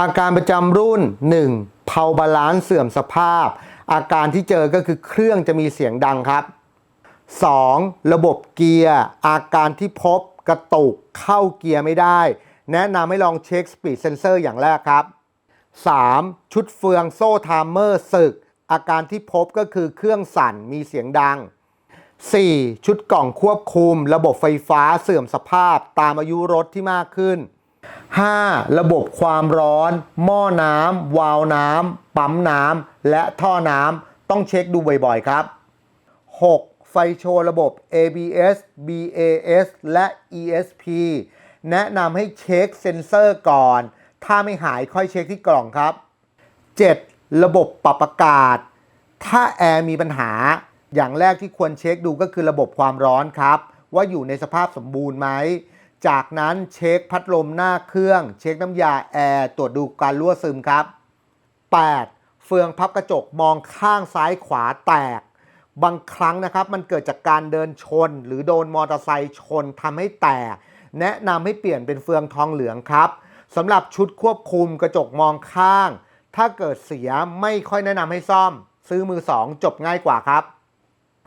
อาการประจำรุ่น 1. เพาบาลานซ์เสื่อมสภาพ อาการที่เจอก็คือเครื่องจะมีเสียงดังครับ 2. ระบบเกียร์ อาการที่พบกระตุกเข้าเกียร์ไม่ได้ แนะนำให้ลองเช็ค Speed Sensor อย่างแรกครับ 3. ชุดเฟืองโซ่ไทม์เมอร์สึก อาการที่พบก็คือเครื่องสั่นมีเสียงดัง 4. ชุดกล่องควบคุม ระบบไฟฟ้าเสื่อมสภาพตามอายุรถที่มากขึ้น 5. ระบบความร้อน หม้อน้ำวาล์วน้ำปั๊มน้ำและท่อน้ำต้องเช็คดูบ่อยๆครับ 6. ไฟโชว์ระบบ ABS BAS และ ESP แนะนำให้เช็คเซ็นเซอร์ก่อน ถ้าไม่หายค่อยเช็คที่กล่องครับ 7. ระบบปรับอากาศ ถ้าแอร์มีปัญหา อย่างแรกที่ควรเช็คดูก็คือระบบความร้อนครับ ว่าอยู่ในสภาพสมบูรณ์ไหม จากนั้นเช็คพัดลมหน้าเครื่อง เช็คน้ำยาแอร์ตรวจดูการรั่วซึมครับ 8. เฟืองพับกระจกมองข้างซ้ายขวาแตก บางครั้งนะครับมันเกิดจากการเดินชน หรือโดนมอเตอร์ไซค์ชนทำให้แตก แนะนำให้เปลี่ยนเป็นเฟืองทองเหลืองครับสำหรับชุดควบคุมกระจกมองข้าง ถ้าเกิดเสียไม่ค่อยแนะนำให้ซ่อม ซื้อมือสองจบง่ายกว่าครับ